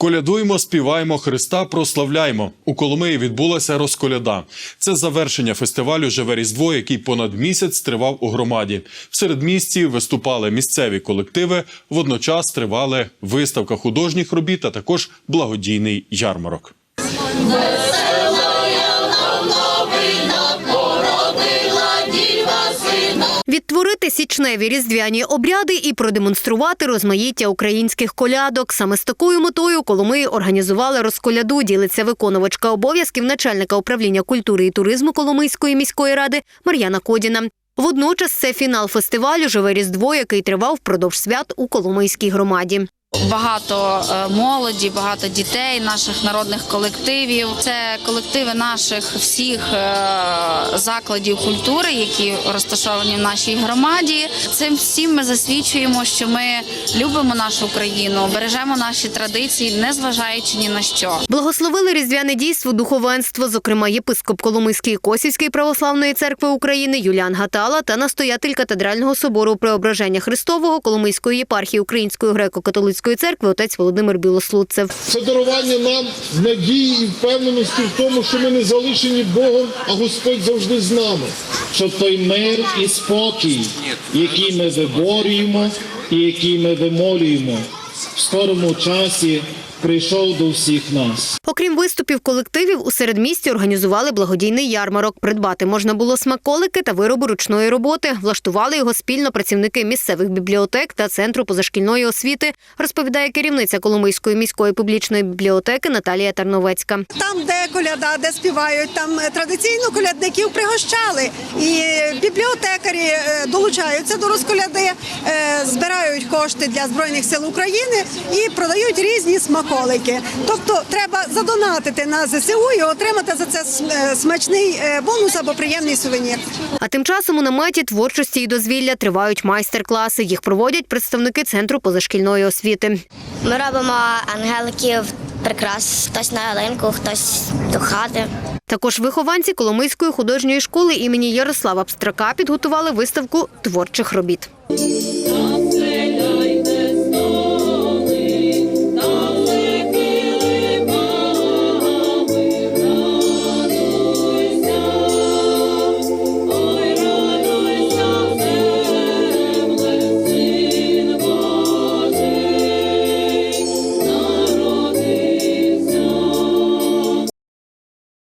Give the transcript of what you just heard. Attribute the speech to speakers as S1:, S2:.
S1: Колядуємо, співаємо Христа, прославляємо. У Коломиї відбулася розколяда. Це завершення фестивалю Живе Різдво, який понад місяць тривав у громаді. В середмісті виступали місцеві колективи. Водночас тривали виставка художніх робіт, а також благодійний ярмарок.
S2: Відтворити січневі різдвяні обряди і продемонструвати розмаїття українських колядок. Саме з такою метою Коломиї організували розколяду. Ділиться виконувачка обов'язків начальника управління культури і туризму Коломийської міської ради Мар'яна Кодіна. Водночас це фінал фестивалю Живе Різдво, який тривав впродовж свят у Коломийській громаді.
S3: Багато е, молоді, багато дітей, наших народних колективів. Це колективи наших всіх е, закладів культури, які розташовані в нашій громаді. Цим всім ми засвідчуємо, що ми любимо нашу країну, бережемо наші традиції, не зважаючи ні на що.
S2: Благословили різдвяне дійство духовенство, зокрема єпископ Коломийської Косівської православної церкви України Юліан Гатала та настоятель катедрального собору Преображення Христового Коломийської єпархії Української греко-католицької церкви отець Володимир Білослудцев.
S4: Це дарування нам надії і впевненості в тому, що ми не залишені Богом, а Господь завжди з нами.
S5: Що той мир і спокій, який ми виборюємо і який ми вимолюємо, в скорому часі прийшов до всіх нас.
S2: Окрім виступів колективів, у середмісті організували благодійний ярмарок. Придбати можна було смаколики та вироби ручної роботи. Влаштували його спільно працівники місцевих бібліотек та центру позашкільної освіти, розповідає керівниця Коломийської міської публічної бібліотеки Наталія Тарновецька.
S6: Там, де коляда, де співають, там е, традиційно колядників пригощали. І бібліотекарі е, долучаються до розколяди, е, збирають кошти для збройних сил України і продають різні смаколики. Тобто треба задонатити на ЗСУ і отримати за це е, смачний е, бонус або приємний сувенір.
S2: А тим часом у наметі творчості і дозвілля тривають майстер-класи. Їх проводять представники центру позашкільної освіти.
S7: Ми робимо ангеликів прикрас, хтось на ялинку, хтось до хати.
S2: Також вихованці Коломийської художньої школи імені Ярослава Пстрака підготували виставку творчих робіт.